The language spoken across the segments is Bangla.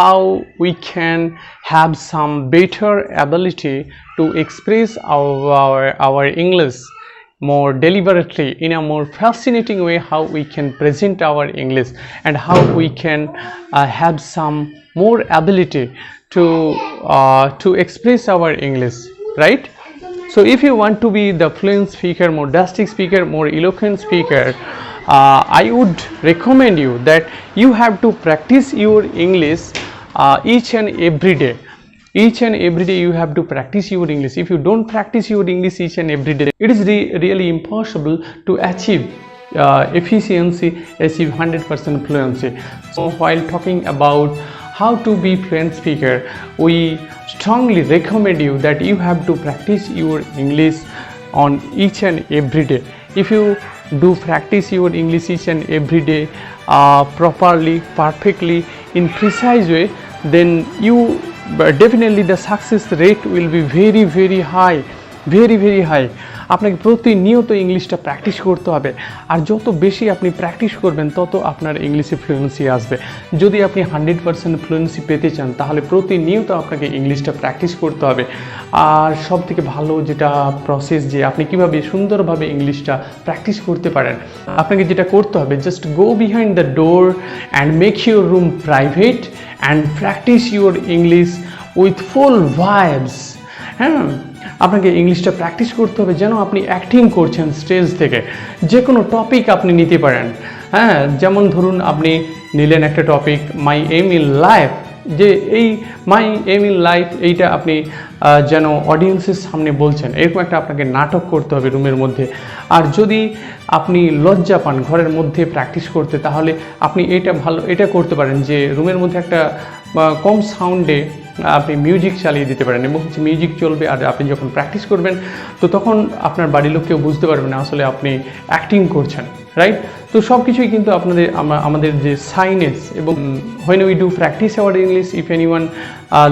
how we can have some better ability to express our, our, our English more deliberately in a more fascinating way how we can present our english and how we can uh, have some more ability to uh, to express our english right? So if you want to be the fluent speaker more drastic speaker more eloquent speaker uh, i would recommend you that you have to practice your english uh, each and every day each and every day you have to practice your english. If you don't practice your english each and every day it is re- really impossible to achieve uh, efficiency achieve 100% fluency. So while talking about how to be fluent speaker we strongly recommend you that you have to practice your english on each and every day. If you do practice your english each and every day uh, properly perfectly in precise way then you definitely the success rate will be very very high very very high. আপনাকে প্রতিনিয়ত ইংলিশটা প্র্যাকটিস করতে হবে। আর যত বেশি আপনি প্র্যাকটিস করবেন, তত আপনার ইংলিশে ফ্লুয়েন্সি আসবে। যদি আপনি হান্ড্রেড পার্সেন্ট ফ্লুয়েন্সি পেতে চান, তাহলে প্রতিনিয়ত আপনাকে ইংলিশটা প্র্যাকটিস করতে হবে। আর সব থেকে ভালো যেটা প্রসেস যে আপনি কীভাবে সুন্দরভাবে ইংলিশটা প্র্যাকটিস করতে পারেন, আপনাকে যেটা করতে হবে just go behind the door and make your room private and practise your English with full vibes হ্যাঁ? আপনাকে ইংলিশটা প্র্যাকটিস করতে হবে যেন আপনি অ্যাক্টিং করছেন স্টেজ থেকে। যে কোনো টপিক আপনি নিতে পারেন। হ্যাঁ যেমন ধরুন আপনি নিলেন একটা topic my aim in life যে এই মাই এম ইন লাইফ এইটা আপনি যেন অডিয়েন্সের সামনে বলছেন। এরকম একটা আপনাকে নাটক করতে হবে রুমের মধ্যে। আর যদি আপনি লজ্জা পান ঘরের মধ্যে প্র্যাকটিস করতে, তাহলে আপনি এটা ভালো, এটা করতে পারেন যে রুমের মধ্যে একটা কম সাউন্ডে আপনি মিউজিক চালিয়ে দিতে পারেন এবং হচ্ছে মিউজিক চলবে আর আপনি যখন প্র্যাকটিস করবেন, তো তখন আপনার বাড়ির লোক কেউ বুঝতে পারবে না আসলে আপনি অ্যাক্টিং করছেন রাইট তো সব কিছুই কিন্তু আপনাদের আমাদের যে সাইনেস এবং when we do practise our English if anyone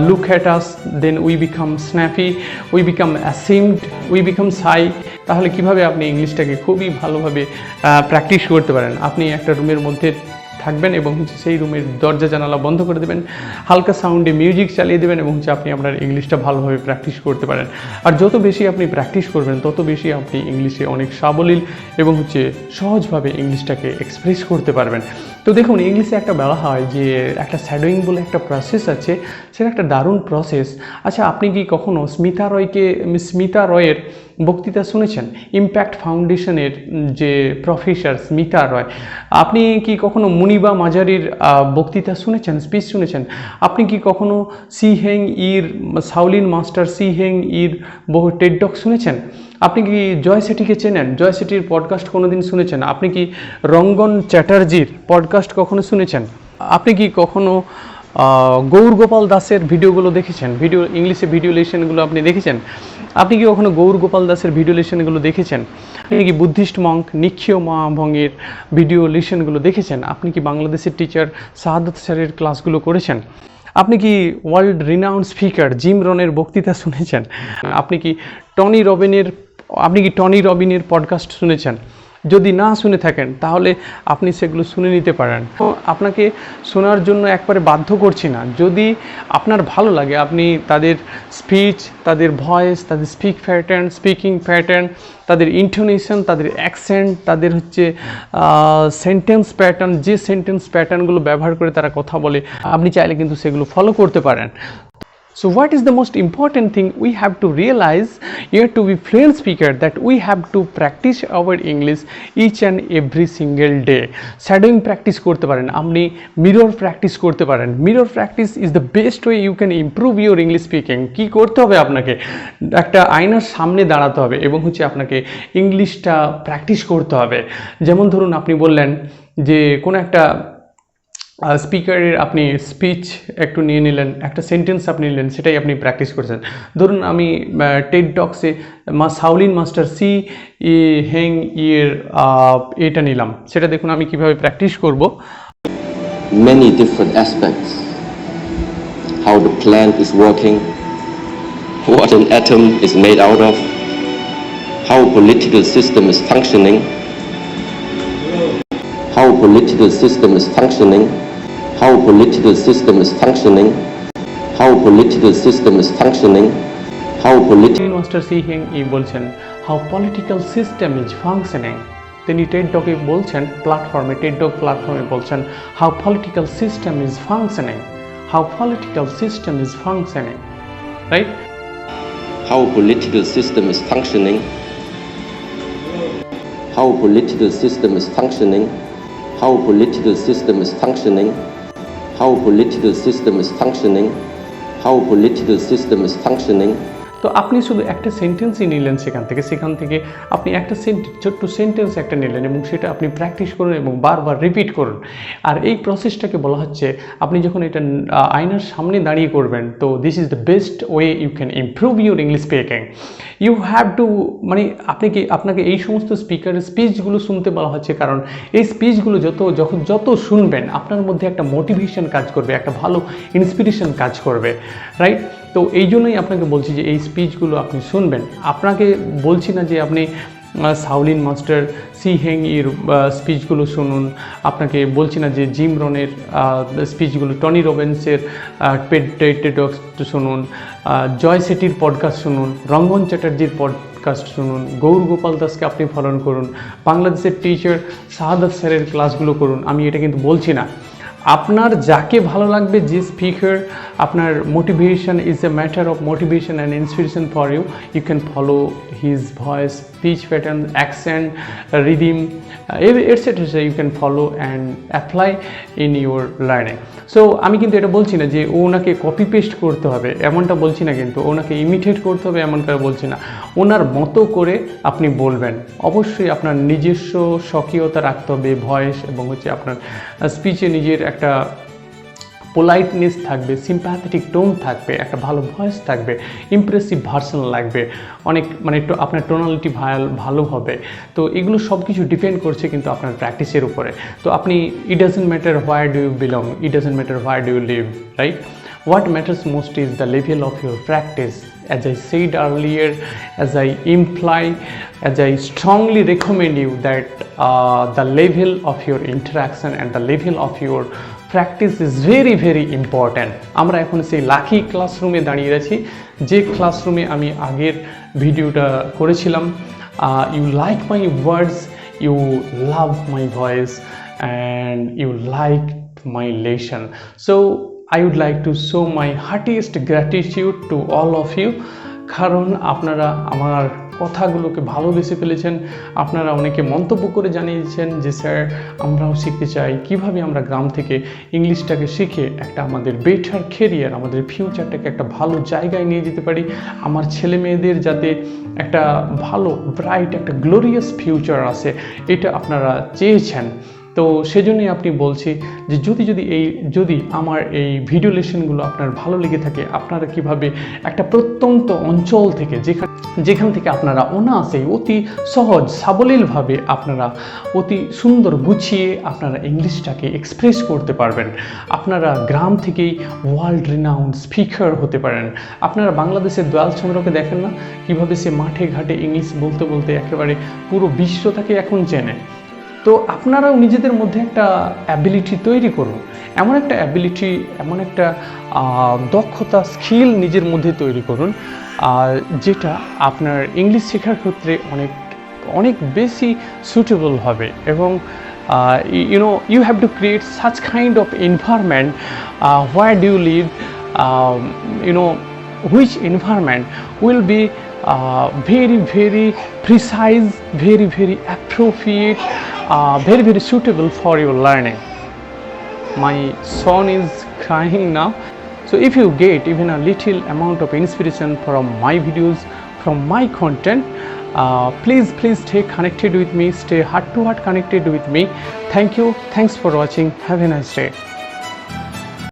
look at us then we become snappy we become ashamed we become shy তাহলে কীভাবে আপনি ইংলিশটাকে খুবই ভালোভাবে প্র্যাকটিস করতে পারেন? আপনি একটা রুমের মধ্যে থাকবেন এবং হচ্ছে সেই রুমের দরজা জানালা বন্ধ করে দেবেন, হালকা সাউন্ডে মিউজিক চালিয়ে দেবেন এবং হচ্ছে আপনি আপনার ইংলিশটা ভালোভাবে প্র্যাকটিস করতে পারেন। আর যত বেশি আপনি প্র্যাকটিস করবেন, তত বেশি আপনি ইংলিশে অনেক সাবলীল এবং হচ্ছে সহজভাবে ইংলিশটাকে এক্সপ্রেস করতে পারবেন। তো দেখুন ইংলিশে একটা বলা হয় যে, একটা স্যাডোয়িং বলে একটা প্রসেস আছে, সেটা একটা দারুণ প্রসেস আচ্ছা আপনি কি কখনো স্মিতা রয়কে স্মিতা রয়ের বক্তৃতা শুনেছেন? ইম্প্যাক্ট ফাউন্ডেশনের যে প্রফেসর স্মিতা রয় আপনি কি কখনো মুনিবা মাজারির আহ, বক্তৃতা শুনেছেন স্পিচ শুনেছেন। আপনি কি কখনো সি হেং ইর সাউলিন মাস্টার সি হেং ইর বহু টেডডক শুনেছেন? আপনি কি জয় সেটিকে চেনেন? জয় সেটির পডকাস্ট কোনো দিন শুনেছেন? আপনি কি রঙ্গন চ্যাটার্জির পডকাস্ট কখনো শুনেছেন? আপনি কি কখনো গৌর গোপাল দাসের ভিডিওগুলো দেখেছেন? ভিডিও, ইংলিশে ভিডিও লেশনগুলো আপনি দেখেছেন? আপনি কি কখনো গৌর গোপাল দাসের ভিডিও লেশনগুলো দেখেছেন? আপনি কি বুদ্ধিস্ট মঙ্ক নিক্ষীয় মহাভঙ্গের ভিডিও লেশনগুলো দেখেছেন? আপনি কি বাংলাদেশের টিচার সাহাদত স্যারের ক্লাসগুলো করেছেন? আপনি কি ওয়ার্ল্ড রিনাউন্ড স্পিকার জিম রনের বক্তৃতা শুনেছেন? আপনি কি টনি রবিনের, আপনি কি টনি রবিনের পডকাস্ট শুনেছেন? যদি না শুনে থাকেন, তাহলে আপনি সেগুলো শুনে নিতে পারেন। তো আপনাকে শোনার জন্য একবারে বাধ্য করছি না। যদি আপনার ভালো লাগে, আপনি তাদের স্পিচ তাদের ভয়েস তাদের স্পিক প্যাটার্ন স্পিকিং প্যাটার্ন তাদের ইন্টোনেশন তাদের অ্যাকসেন্ট তাদের হচ্ছে সেন্টেন্স প্যাটার্ন যে সেন্টেন্স প্যাটার্নগুলো ব্যবহার করে তারা কথা বলে, আপনি চাইলে কিন্তু সেগুলো ফলো করতে পারেন। So what is the most important thing we have to realize here to be fluent speaker that we have to practice our English each and every single day. Shadowing practice করতে পারেন আপনি মিরর প্র্যাকটিস করতে পারেন mirror practice is the best way you can improve your English speaking কি করতে হবে আপনাকে একটা আয়নার সামনে দাঁড়াতে হবে এবং হচ্ছে আপনাকে ইংলিশটা প্র্যাকটিস করতে হবে যেমন ধরুন আপনি বললেন যে কোনো একটা স্পিকারের আপনি স্পিচ একটু নিয়ে নিলেন একটা সেন্টেন্স আপনি নিলেন সেটাই আপনি প্র্যাকটিস করেছেন ধরুন আমি টেড ডক্সে মা সাউলিন মাস্টার সি ই হেং ইয়ের এটা নিলাম সেটা দেখুন আমি কীভাবে প্র্যাকটিস করব many different aspects. How the plant is working, what an atom is made out of, how political system is functioning, how political system is functioning, how political system is functioning, how political system is functioning, how political master C হেং ই বলছেন how political system is functioning তিনি টেড ডকে বলছেন প্ল্যাটফর্মে টেড ডক প্ল্যাটফর্মে বলছেন how political system is functioning how political system is functioning right how political system is functioning, how political system is functioning, how political system is functioning, how political system is functioning, how political system is functioning, তো আপনি শুধু একটা সেন্টেন্সই নিলেন সেখান থেকে সেখান থেকে আপনি একটা সেন্টেন্স ছোট্ট সেন্টেন্স একটা নিলেন এবং সেটা আপনি প্র্যাকটিস করুন এবং বারবার রিপিট করুন। আর এই প্রসেসটাকে বলা হচ্ছে, আপনি যখন এটা আয়নার সামনে দাঁড়িয়ে করবেন, তো this is the best way you can improve your English speaking you have to মানে আপনি কি, আপনাকে এই সমস্ত স্পিকারের স্পিচগুলো শুনতে বলা হচ্ছে কারণ এই স্পিচগুলো যত, যখন, যত শুনবেন, আপনার মধ্যে একটা মোটিভেশন কাজ করবে, একটা ভালো ইন্সপিরেশন কাজ করবে রাইট তো এই জন্যই আপনাকে বলছি যে এই স্পিচগুলো আপনি শুনবেন। আপনাকে বলছি না যে আপনি সাউলিন মাস্টার সি হেং এর স্পিচগুলো শুনুন। আপনাকে বলছি না যে জিম রনের স্পিচগুলো টনি রোবেন্সের পেটেডক্স শুনুন জয় সেটির পডকাস্ট শুনুন রঙ্গন চ্যাটার্জির পডকাস্ট শুনুন গৌর গোপাল দাসকে আপনি ফলন করুন বাংলাদেশের টিচার শাহাদাত স্যারের ক্লাসগুলো করুন। আমি এটা কিন্তু বলছি না। আপনার যাকে ভালো লাগবে, যে স্পিকার আপনার motivation is a matter of motivation and inspiration for you you can follow his voice speech pattern accent rhythm etcetera you can follow and apply in your learning so আমি কিন্তু এটা বলছি না যে ওনাকে কপি পেস্ট করতে হবে, এমনটা বলছি না কিন্তু, ওনাকে ইমিটেট করতে হবে, এমন করে বলছি না। ওনার মতো করে আপনি বলবেন। অবশ্যই আপনার নিজস্ব স্বকীয়তা রাখতে হবে, ভয়েস এবং হচ্ছে আপনার স্পিচে নিজের একটা পোলাইটনেস থাকবে সিম্প্যাথেটিক টোন থাকবে, একটা ভালো ভয়েস থাকবে ইমপ্রেসিভ ভার্সন লাগবে। অনেক মানে একটু আপনার টোনালিটি ভালো হবে। তো এগুলো সব কিছু ডিপেন্ড করছে কিন্তু আপনার প্র্যাকটিসের উপরে। তো আপনি it doesn't matter where do you belong it doesn't matter where do you live right what matters most is the level of your practice as i said earlier as i imply as i strongly recommend you that uh, the level of your interaction and the level of your practice is very very important আমরা এখন সেই লাকি ক্লাসরুমে দাঁড়িয়ে আছি যে ক্লাসরুমে আমি আগের ভিডিওটা করেছিলাম you like my words you love my voice and you like my lesson so i would like to show my heartiest gratitude to all of you কারণ আপনারা আমার কথাগুলোকে ভালোবেসে ফেলেছেন। আপনারা অনেকে মন্তব্য করে জানিয়েছেন যে, স্যার, আমরাও শিখতে চাই কীভাবে আমরা গ্রাম থেকে ইংলিশটাকে শিখে একটা আমাদের বেটার কেরিয়ার আমাদের ফিউচারটাকে একটা ভালো জায়গায় নিয়ে যেতে পারি। আমার ছেলে মেয়েদের যাতে একটা ভালো ব্রাইট একটা গ্লোরিয়াস ফিউচার আসে এটা আপনারা চেয়েছেন। তো সেজন্যই আপনি বলছি যে যদি যদি এই, যদি আমার এই ভিডিও লেসনগুলো আপনার ভালো লেগে থাকে, আপনারা কীভাবে একটা প্রত্যন্ত অঞ্চল থেকে যেখানে, যেখান থেকে আপনারা অনায়াসেই অতি সহজ সাবলীলভাবে আপনারা অতি সুন্দর গুছিয়ে আপনারা ইংলিশটাকে এক্সপ্রেস করতে পারবেন। আপনারা গ্রাম থেকেই ওয়ার্ল্ড রিনাউন্ড স্পিকার হতে পারেন। আপনারা বাংলাদেশের দয়াল চন্দ্রকে দেখেন না? কীভাবে সে মাঠে ঘাটে ইংলিশ বলতে বলতে একেবারে পুরো বিশ্ব বিশ্বটাকে এখন চেনে। তো আপনারাও নিজেদের মধ্যে একটা অ্যাবিলিটি তৈরি করুন। এমন একটা অ্যাবিলিটি এমন একটা দক্ষতা স্কিল নিজের মধ্যে তৈরি করুন যেটা আপনার ইংলিশ শেখার ক্ষেত্রে অনেক অনেক বেশি সুটেবল হবে এবং you know you have to create such kind of environment where do live you know, which environment will be very very very very very appropriate uh, very very suitable for your learning my son is crying now so if you get even a little amount of inspiration from my videos from my content uh, please please stay connected with me stay heart to heart connected with me thank you thanks for watching have a nice day